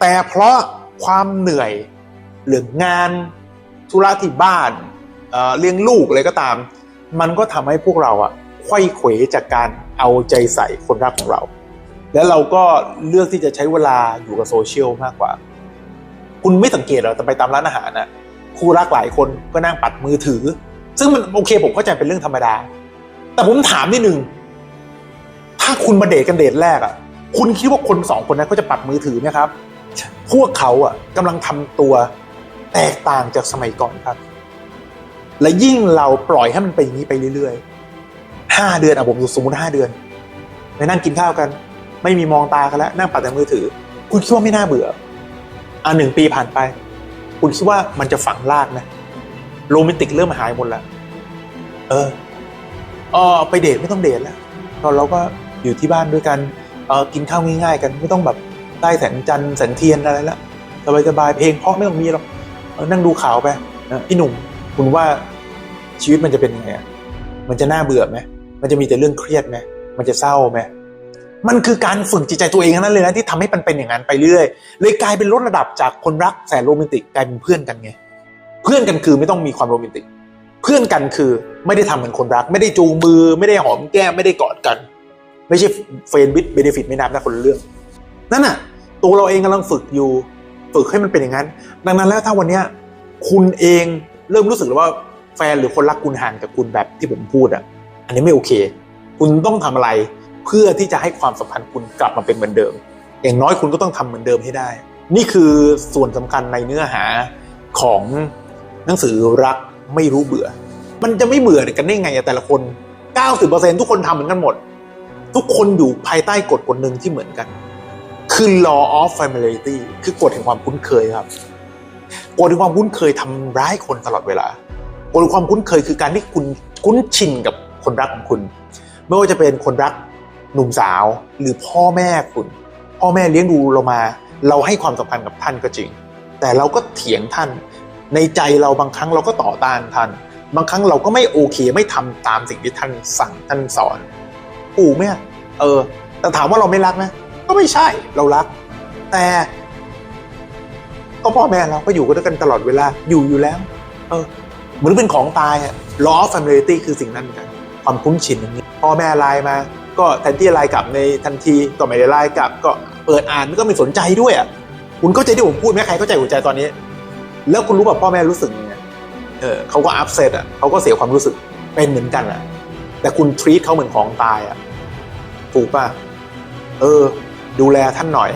แต่เพราะความเหนื่อยหรืองานธุระที่บ้านเเลี้ยงลูกอะไรก็ตาม มันก็ทำให้พวกเราอะไขว้เขวจากการเอาใจใส่คนรักของเรา แล้วเราก็เลือกที่จะใช้เวลาอยู่กับโซเชียลมากกว่า คุณไม่สังเกตเหรอแต่ไปตามร้านอาหารน่ะคู่รักหลายคนก็นั่งปัดมือถือ ซึ่งมันโอเคผมเข้าใจเป็นเรื่องธรรมดา แต่ผมถามนิดนึงถ้าคุณมาเดทกันเดทแรกอะคุณคิดว่าคนสองคนนั้นเขาจะปัดมือถือไหมครับ พวกเขาอะกำลังทำตัวแตกต่างจากสมัยก่อนครับ และยิ่งเราปล่อยให้มันเป็นอย่างนี้ไปเรื่อยๆห้าเดือนอะผมสมมติห้าเดือนไปนั่งกินข้าวกัน ไม่มีมองตากันแล้วนั่งปัดแต่มือถือ คุณคิดว่าไม่น่าเบื่ออะหนึ่งปีผ่านไป คุณคิดว่ามันจะฝังลากไหมโรแมนติกเริ่มหายหมดแล้วเออเออไปเดทไม่ต้องเดทแล้วเราเราก็อยู่ที่บ้านด้วยกันเออกินข้าวง่ายๆกันไม่ต้องแบบ ใต้แสงจันทร์แสงเทียนอะไรและสบายๆเพลงเพราะไม่ต้องมีหรอกนั่งดูข่าวไปนะพี่หนุ่มคุณว่าชีวิตมันจะเป็นยังไงมันจะน่าเบื่อไหมมันจะมีแต่เรื่องเครียดไหมมันจะเศร้าไหมมันคือการฝึกจิตใจตัวเองนั้นเลยนะที่ทำให้มันเป็นอย่างนั้นไปเรื่อยเลยกลายเป็นลดระดับจากคนรักแสนโรแมนติกกลายเป็นเพื่อนกันไงเพื่อนกันคือไม่ต้องมีความโรแมนติก เพื่อนกันคือไม่ได้ทำเหมือนคนรัก ไม่ได้จูงมือ ไม่ได้หอมแก้มไม่ได้กอดกัน ไม่ใช่เฟนวิดเบนฟิตไม่นับนะคนเรื่องนั่นน่ะ ตัวเราเองกำลังฝึกอยู่ ฝึกให้มันเป็นอย่างนั้น ดังนั้นแล้วถ้าวันเนี้ยคุณเองเริ่มรู้สึกวว่าแฟนหรือคนรักคุณห่างจากคุณแบบที่ผมพูดอะ อันนี้ไม่โอเค คุณต้องทำอะไรเพื่อที่จะให้ความสัมพันธ์คุณกลับมาเป็นเหมือนเดิม อย่างน้อยคุณก็ต้องทำเหมือนเดิมให้ได้ นี่คือส่วนสำคัญในเนื้อหาของหนังสือรักไม่รู้เบื่อ มันจะไม่เบื่อกันได้ไงแต่ละคน 90%ทุกคนทำเหมือนกันหมด ทุกคนอยู่ภายใต้กฎกฎหนึ่งที่เหมือนกัน คือ law of familiarity คือกฎแห่งความคุ้นเคยครับกฎแห่งความคุ้นเคยทำร้ายคนตลอดเวลากฎแห่งความคุ้นเคยคือการที่คุณคุ้นชินกับคนรักของคุณ ไม่ว่าจะเป็นคนรักหนุ่มสาว หรือพ่อแม่คุณ พ่อแม่เลี้ยงดูเรามา เราให้ความสัมพันธ์กับท่านก็จริง แต่เราก็เถียงท่าน ในใจเราบางครั้งเราก็ต่อต้านท่าน บางครั้งเราก็ไม่โอเคไม่ทำตามสิ่งที่ท่านสั่งท่านสอนถูกไหมอะเออแต่ถามว่าเราไม่รักไหม ก็ไม่ใช่เรารัก แต่ก็พ่อแม่เราก็อยู่กันด้วยกันตลอดเวลาอยู่อยู่แล้ว เออเหมือนเป็นของตายอะ law of familiarity คือสิ่งนั้นเหมือนกัน ความคุ้นชินอย่างนี้พ่อแม่ไลน์มา ก็แทนที่ไลน์กลับในทันทีก็ไม่ได้ไลน์กลับ ก็เปิดอ่านก็ไม่สนใจด้วยอะคุณเข้าใจที่ผมพูดไหมใครเข้าใจหัวใจตอนนี้ แล้วคุณรู้ป่ะพ่อแม่รู้สึกยังไงเออเขาก็อัพเซตอะเขาก็เสียความรู้สึกเป็นเหมือนกันอะแต่คุณทรีตเขาเหมือนของตายอะถูกป่ะเออ ดูแลท่านหน่อย